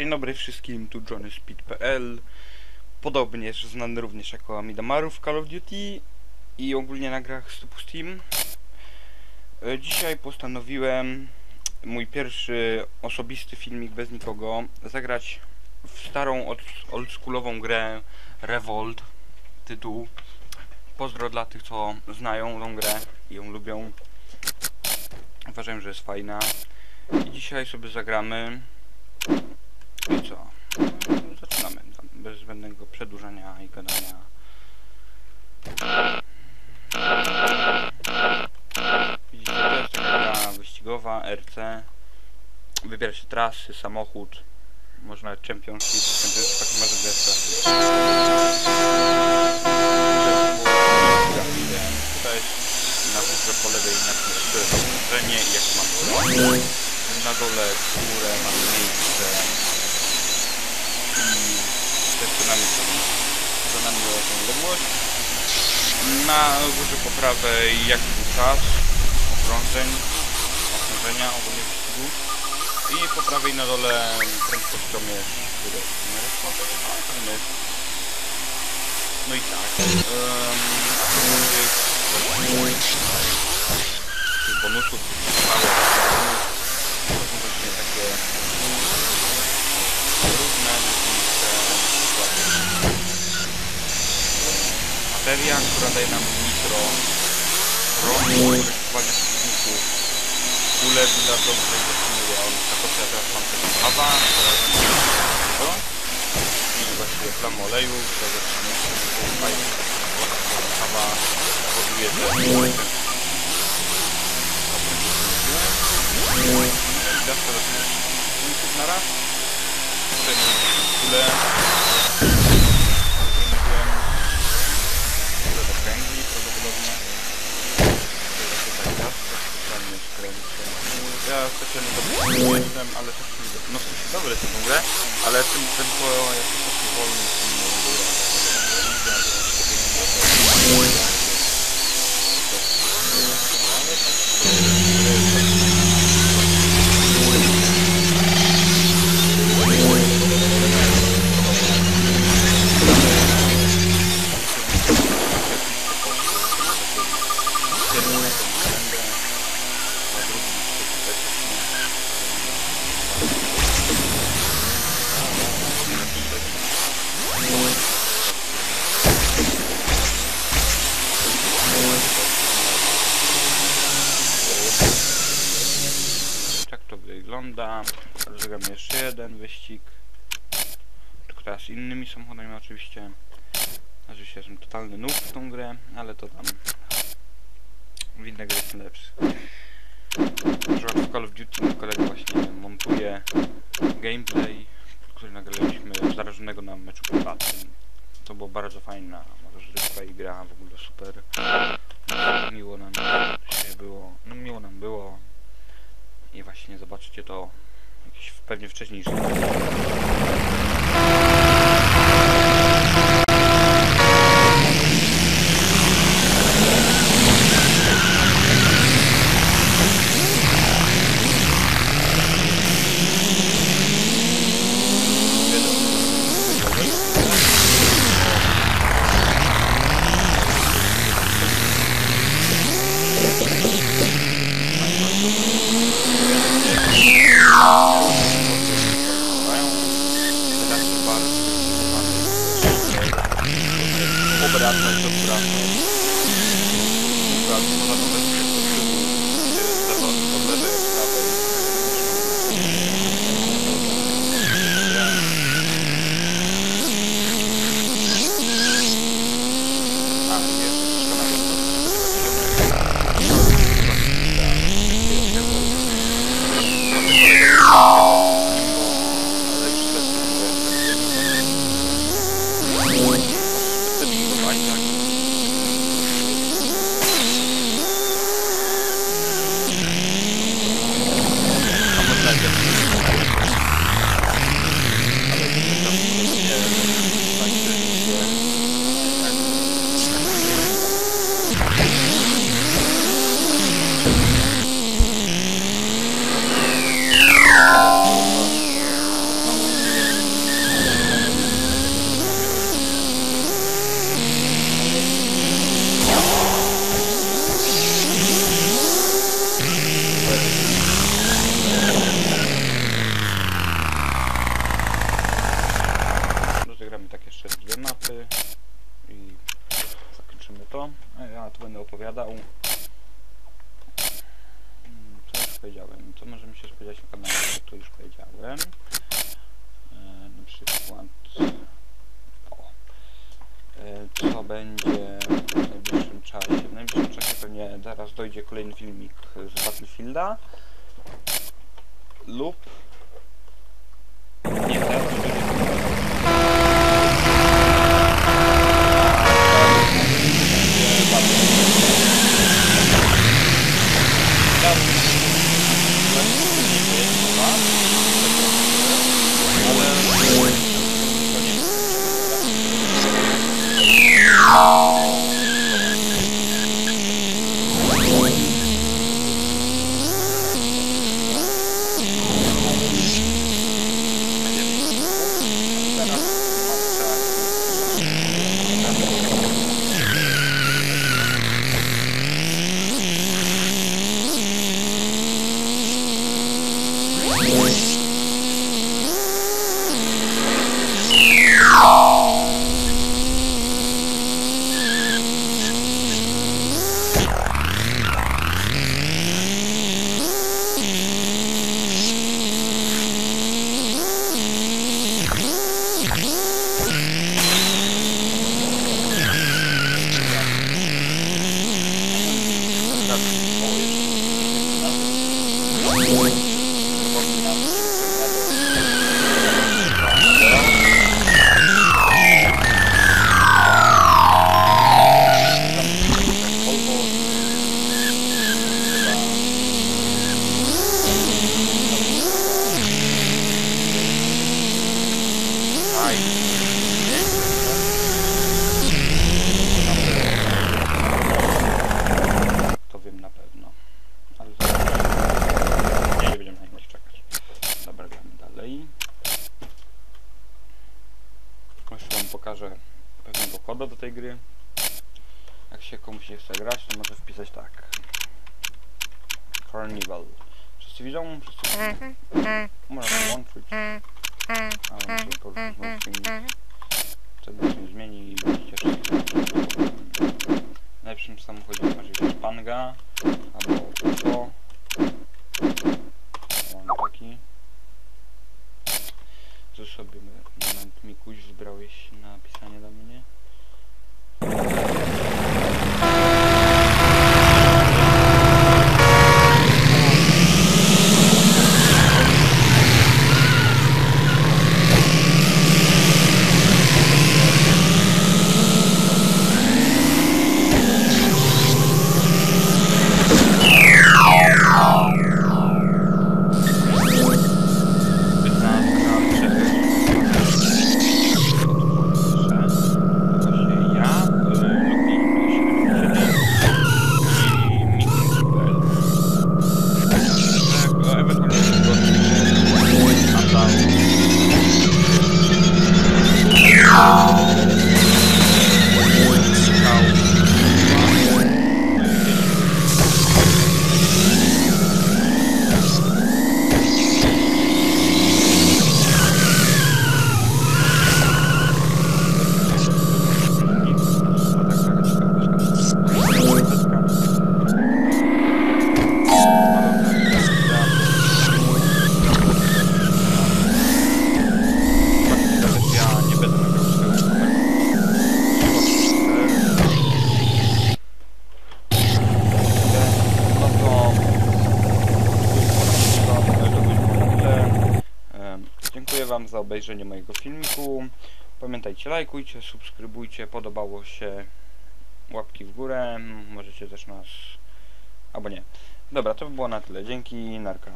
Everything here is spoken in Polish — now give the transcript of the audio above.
Dzień dobry wszystkim, tu JohnnySpeed.pl Podobnież znany również jako Amidamaru w Call of Duty i ogólnie na grach z typu Steam. E, Dzisiaj postanowiłem mój pierwszy osobisty filmik bez nikogo zagrać w starą old- oldschoolową grę Revolt tytuł Pozdro dla tych co znają tą grę i ją lubią. Uważam, że jest fajna. I dzisiaj sobie zagramy i co? Zaczynamy bez zbędnego przedłużania i gadania. Widzicie, to jest taka wyścigowa, RC. Wybiera się trasy, samochód. Można championship, championship taki może grać trasy. Tutaj na górze po lewej napis okrążenie i jak mamy na dole górę mamy miejsce i też za nami są za nami tą odległość na górze po prawej jaki był czas okrążeń okrążenia ogólnie wyścigu i po prawej na dole prędkościomierz który jest fajny. no i tak um, tych bonusów, tych Materia, która daje nam nitro, prąd korygowania silników, kule bilardowe, które zatrzymuje, on tak ja teraz mam też kawa, która zatrzymuje tego i właściwie flam oleju, która zatrzymuje się fajnie, kawa powoduje, że Teraz teraz punktów na raz. Mamy kulę. Jestem, ale też no w sensie dobry jest w grę, ale tym tempo jak to taki wolny, Jeszcze jeden wyścig. Tylko teraz innymi samochodami oczywiście. Oczywiście jestem totalny noob w tą grę, ale to tam w inne gry jestem lepszy. Na w Call of Duty kolega właśnie montuje gameplay, który nagraliśmy zarażonego na meczu prywatnym. To było bardzo fajna rozrywka i gra, w ogóle super. Miło nam się było, no miło nam było i właśnie zobaczycie to pewnie wcześniejszy. Powiedziałem. Co możemy się spodziewać na kanale, to już powiedziałem. E, na przykład... O. E, co będzie w najbliższym czasie? W najbliższym czasie pewnie zaraz dojdzie kolejny filmik z Battlefielda. Lub... To wiem na pewno. Ale zaraz- nie, nie będziemy na niego czekać. Dobra, gramy dalej. Jeszcze wam pokażę pewnego koda do tej gry. Jak się komuś nie chce grać, to może wpisać tak. Carnival. Wszyscy widzą? Wszyscy widzą? Można włączyć. A on się po prostu włączy Wtedy się zmieni i widzicie wszystko. W najlepszym samochodzie masz jakiegoś panga albo UFO. Mam taki. Co sobie moment Mikuś wybrałeś na pisanie Wam za obejrzenie mojego filmiku. Pamiętajcie, lajkujcie, subskrybujcie, podobało się, łapki w górę, możecie też nas... albo nie. Dobra, to by było na tyle. Dzięki, narka.